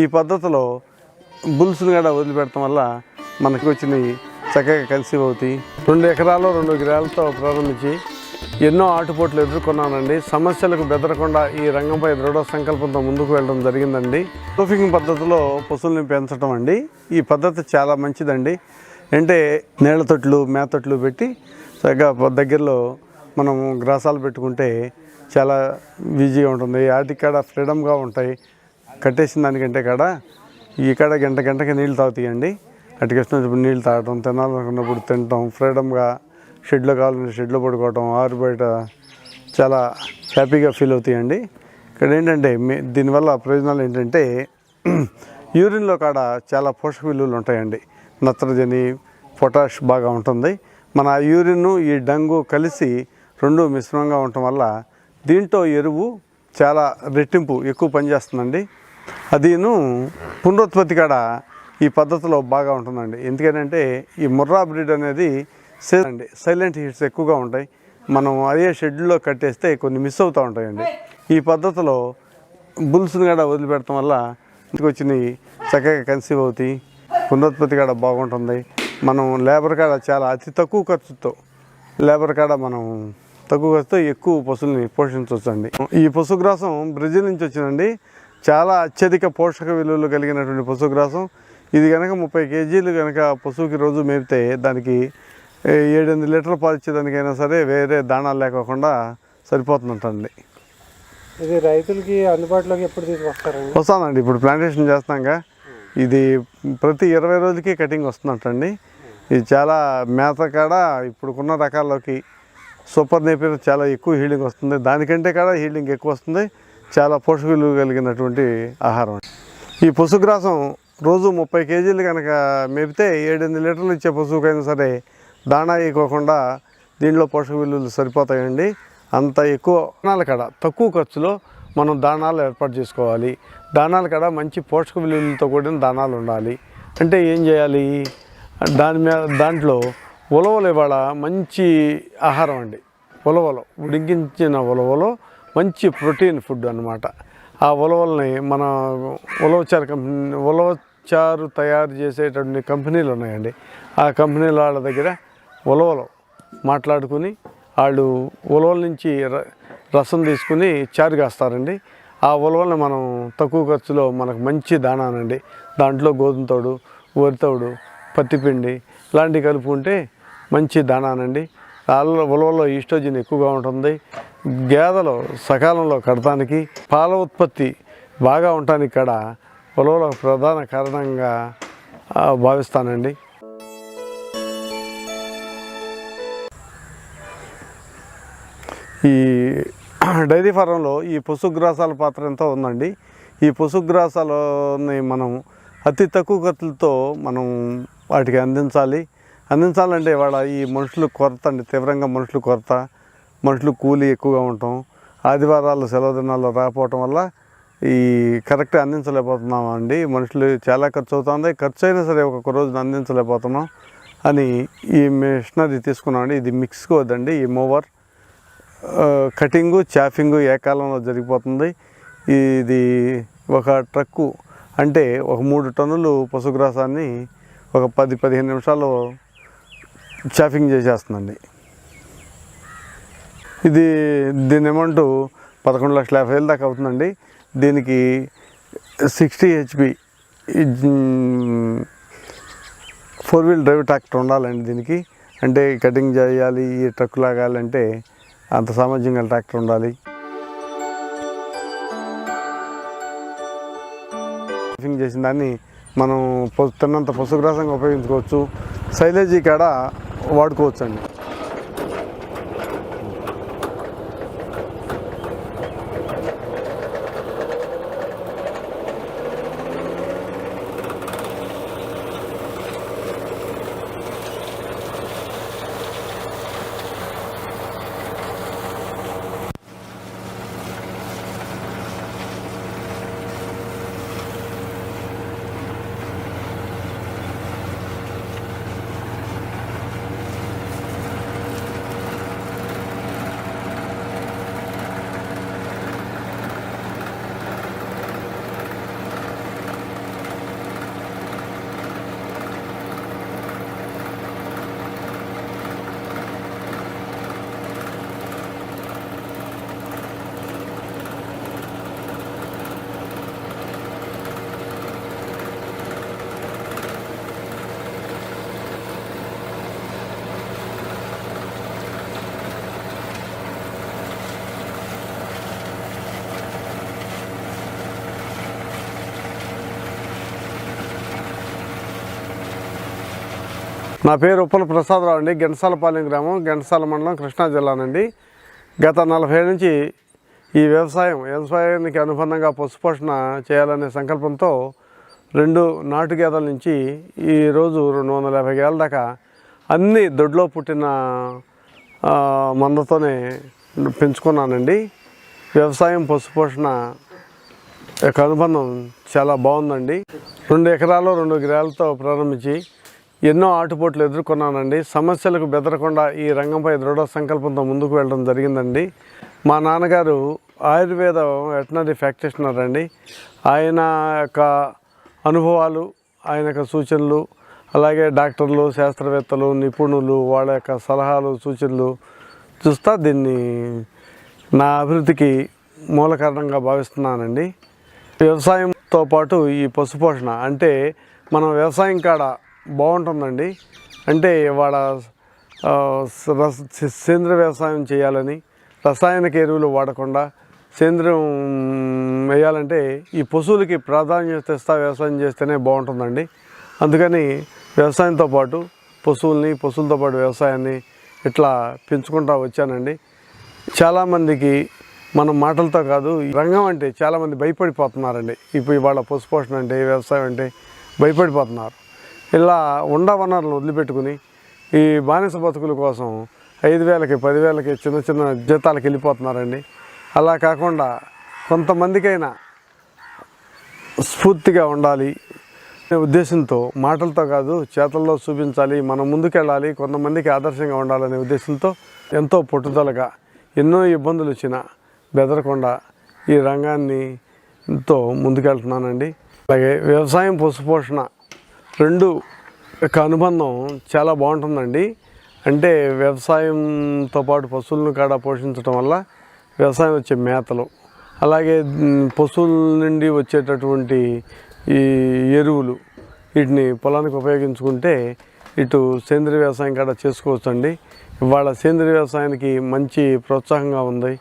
ఈ పద్ధతిలో బుల్స్ని కూడా వదిలిపెడటం వల్ల మనకి వచ్చినవి చక్కగా కలిసి అవుతాయి రెండు ఎకరాలు రెండు ఎకరాలతో ప్రారంభించి ఎన్నో ఆటుపోట్లు ఎదుర్కొన్నానండి. సమస్యలకు బెదరకుండా ఈ రంగంపై దృఢ సంకల్పంతో ముందుకు వెళ్ళడం జరిగిందండి. ప్రూఫింగ్ పద్ధతిలో పశువుల్ని పెంచడం అండి. ఈ పద్ధతి చాలా మంచిదండి. అంటే నీళ్ళ తొట్లు మేతొట్లు పెట్టి చక్కగా దగ్గరలో మనం గ్రాసాలు పెట్టుకుంటే చాలా బిజీగా ఉంటుంది. వాటికి కాడ ఫ్రీడమ్గా ఉంటాయి. కట్టేసిన దానికంటే కాడ ఈ కాడ గంట గంటకి నీళ్ళు తాగుతాయండి. అటుకి నీళ్ళు తాగటం తినాలనుకున్నప్పుడు తినటం ఫ్రీడమ్గా షెడ్లో కావాలంటే షెడ్లో పడుకోవటం ఆరు బయట చాలా హ్యాపీగా ఫీల్ అవుతాయండి. ఇక్కడ ఏంటంటే మీ దీనివల్ల ప్రయోజనాలు ఏంటంటే యూరిన్లో కాడ చాలా పోషక విలువలు ఉంటాయండి. నత్రజని పొటాష్ బాగా ఉంటుంది. మన యూరిన్ ఈ డంగు కలిసి రెండు మిశ్రమంగా ఉండటం వల్ల దీంట్లో ఎరువు చాలా రెట్టింపు ఎక్కువ పనిచేస్తుందండి. అదిను పునరుత్పత్తి కాడ ఈ పద్ధతిలో బాగా ఉంటుందండి. ఎందుకంటే ఈ ముర్రా బ్రీడ్ అనేది అండి. సైలెంట్ హీట్స్ ఎక్కువగా ఉంటాయి. మనం అదే షెడ్యూల్లో కట్టేస్తే కొన్ని మిస్ అవుతూ ఉంటాయండి. ఈ పద్ధతిలో బుల్స్ని కూడా వదిలిపెడటం వల్ల ఇంటికి వచ్చినవి చక్కగా కన్సీవ్ అవుతాయి. పునరుత్పత్తి కాడ బాగుంటుంది. మనం లేబర్ కాడ చాలా అతి తక్కువ ఖర్చుతో లేబర్ కాడ మనం తక్కువ ఖర్చుతో ఎక్కువ పశువుల్ని పోషించవచ్చండి. ఈ పశుగ్రాసం బ్రెజిల్ నుంచి వచ్చిందండి. చాలా అత్యధిక పోషక విలువలు కలిగినటువంటి పశుగ్రాసం ఇది కనుక ముప్పై కేజీలు కనుక పశువుకి రోజు మేపితే దానికి ఏడెనిమిది లీటర్ల పాలు ఇచ్చేదానికైనా సరే వేరే దాణాలు లేకోకుండా సరిపోతుందంటండి. ఇది రైతులకి అందుబాటులోకి ఎప్పుడు తీసుకొస్తారండి? వస్తానండి ఇప్పుడు ప్లాంటేషన్ చేస్తాంగా. ఇది ప్రతి ఇరవై రోజులకి కటింగ్ వస్తుందంటండి. ఇది చాలా మేత కాడ ఇప్పుడున్న రకాల్లోకి సూపర్ నేపియర్ చాలా ఎక్కువ హీలింగ్ వస్తుంది. దానికంటే కాడ హీలింగ్ ఎక్కువ వస్తుంది. చాలా పోషక విలువ కలిగినటువంటి ఆహారం. ఈ పశుగ్రాసం రోజు ముప్పై కేజీలు కనుక మేపితే ఏడెనిమిది లీటర్లు ఇచ్చే పశువుకైనా సరే దాణా వేయకోకుండా దీంట్లో పోషక విలువలు సరిపోతాయండి. అంత ఎక్కువ దాణాల కాడ తక్కువ ఖర్చులో మనం దాణాలు ఏర్పాటు చేసుకోవాలి. దాణాల కాడ మంచి పోషక విలువలతో కూడిన దాణాలు ఉండాలి. అంటే ఏం చేయాలి? దాని మీద దాంట్లో ఉలవలు ఇవాళ మంచి ఆహారం అండి. ఉలవలు ఉడికించిన ఉలవలు మంచి ప్రోటీన్ ఫుడ్ అన్నమాట. ఆ ఉలవల్ని మన ఉలవచారు కంపెనీ ఉలవచారు తయారు చేసేటువంటి కంపెనీలు ఉన్నాయండి. ఆ కంపెనీల వాళ్ళ దగ్గర ఉలవలు మాట్లాడుకుని వాళ్ళు ఉలవల నుంచి ర- రసం తీసుకుని చారు కాస్తారండి. ఆ ఉలవల్ని మనం తక్కువ ఖర్చులో మనకు మంచి దాణానండి. దాంట్లో గోధుమ తోడు వరితోడు పత్తిపిండి ఇలాంటివి కలుపుకుంటే మంచి దాణానండి. వాళ్ళ ఉలవలో ఈస్ట్రోజన్ ఎక్కువగా ఉంటుంది. గేదెలు సకాలంలో కడటానికి పాల ఉత్పత్తి బాగా ఉండటానికి కూడా పొలంలో ప్రధాన కారణంగా భావిస్తానండి. ఈ డైరీ ఫారంలో ఈ పశుగ్రాసాల పాత్ర ఎంతో ఉందండి. ఈ పశుగ్రాసాలని మనం అతి తక్కువ ఖర్చులతో మనం వాటికి అందించాలి. అందించాలంటే వాళ్ళ ఈ మనుషులు కొరత అండి తీవ్రంగా మనుషులు కొరత. మనుషులు కూలీ ఎక్కువగా ఉండటం ఆదివారాలు సెలవు దినాల్లో రాకపోవటం వల్ల ఈ కరెక్ట్గా అందించలేకపోతున్నాం అండి మనుషులు చాలా ఖర్చు అవుతుంది. ఖర్చు అయినా సరే ఒక్కొక్క రోజున అందించలేకపోతున్నాం అని ఈ మిషనరీ తీసుకున్నామండి. ఇది మిక్స్కి వద్దండి. ఈ మూవర్ కటింగు చాఫింగు కాలంలో జరిగిపోతుంది. ఇది ఒక ట్రక్కు అంటే ఒక మూడు టన్నులు పశుగ్రాసాన్ని ఒక పది పదిహేను నిమిషాలు చాఫింగ్ చేసేస్తుందండి. ఇది దీని అమౌంట్ పదకొండు లక్షల యాభై వేలు దాకా అవుతుందండి. దీనికి sixty HP four wheel drive tractor ఉండాలండి దీనికి. అంటే కటింగ్ చేయాలి ఈ ట్రక్ లాగాలంటే అంత సామర్థ్యం గల ట్రాక్టర్ ఉండాలి. ఫింగ్ చేసిన దాన్ని మనం తిన్నంత పశుగ్రాసంగా ఉపయోగించుకోవచ్చు. సైలేజీ కాడ వాడుకోవచ్చు అండి నా పేరు ఉప్పల ప్రసాదరావు అండి. గెంటసాలపాలెం గ్రామం గెంటసాల మండలం కృష్ణా జిల్లానండి. గత నలభై నుంచి ఈ వ్యవసాయం వ్యవసాయానికి అనుబంధంగా పశుపోషణ చేయాలనే సంకల్పంతో రెండు నాటు గేదెల నుంచి ఈరోజు రెండు వందల యాభై గేదల దాకా అన్ని దొడ్లో పుట్టిన మందతోనే పెంచుకున్నానండి. వ్యవసాయం పశుపోషణ యొక్క అనుబంధం చాలా బాగుందండి. రెండు ఎకరాలు రెండు గ్రహాలతో ప్రారంభించి ఎన్నో ఆటుపోట్లు ఎదుర్కొన్నానండి. సమస్యలకు బెదరకుండా ఈ రంగంపై దృఢ సంకల్పంతో ముందుకు వెళ్ళడం జరిగిందండి. మా నాన్నగారు ఆయుర్వేద వెటనరీ ప్రాక్టీషనర్ అండి. ఆయన యొక్క అనుభవాలు ఆయన యొక్క సూచనలు అలాగే డాక్టర్లు శాస్త్రవేత్తలు నిపుణులు వాళ్ళ యొక్క సలహాలు సూచనలు చూస్తా దీన్ని నా అభివృద్ధికి మూల కారణంగా భావిస్తున్నానండి. వ్యవసాయంతో పాటు ఈ పశుపోషణ అంటే మనం వ్యవసాయం కాడ బాగుంటుందండి. అంటే వాళ్ళ ఆ, సేంద్రియ వ్యవసాయం చేయాలని రసాయనిక ఎరువులు వాడకుండా సేంద్రీయం వేయాలంటే ఈ పశువులకి ప్రాధాన్యత ఇస్తా వ్యవసాయం చేస్తేనే బాగుంటుందండి. అందుకని వ్యవసాయంతో పాటు పశువుల్ని పశువులతో పాటు వ్యవసాయాన్ని ఇట్లా పెంచుకుంటా వచ్చానండి. చాలామందికి మనం మాటలతో కాదు ఈ రంగం అంటే చాలామంది భయపడిపోతున్నారండి. ఇప్పుడు ఇవాళ పశుపోషణ అంటే వ్యవసాయం అంటే భయపడిపోతున్నారు. ఇలా ఉండ వనరులను వదిలిపెట్టుకుని ఈ బానిస బతుకుల కోసం ఐదు వేలకి పదివేలకి చిన్న చిన్న జీతాలకు వెళ్ళిపోతున్నారండి. అలా కాకుండా కొంతమందికైనా స్ఫూర్తిగా ఉండాలి అనే ఉద్దేశంతో మాటలతో కాదు చేతల్లో చూపించాలి మనం ముందుకెళ్ళాలి కొంతమందికి ఆదర్శంగా ఉండాలనే ఉద్దేశంతో ఎంతో పట్టుదలగా ఎన్నో ఇబ్బందులు వచ్చినా బెదరకుండా ఈ రంగాన్ని ఎంతో ముందుకెళ్తున్నానండి. అలాగే వ్యవసాయం పశుపోషణ రెండు యొక్క అనుబంధం చాలా బాగుంటుందండి. అంటే వ్యవసాయంతో పాటు పశువులను కాడ పోషించడం వల్ల వ్యవసాయం వచ్చే మేతలు అలాగే పశువుల నుండి వచ్చేటటువంటి ఈ ఎరువులు వీటిని పొలానికి ఉపయోగించుకుంటే ఇటు సేంద్రియ వ్యవసాయం కాడ చేసుకోవచ్చండి. ఇవాళ సేంద్రియ వ్యవసాయానికి మంచి ప్రోత్సాహంగా ఉంది.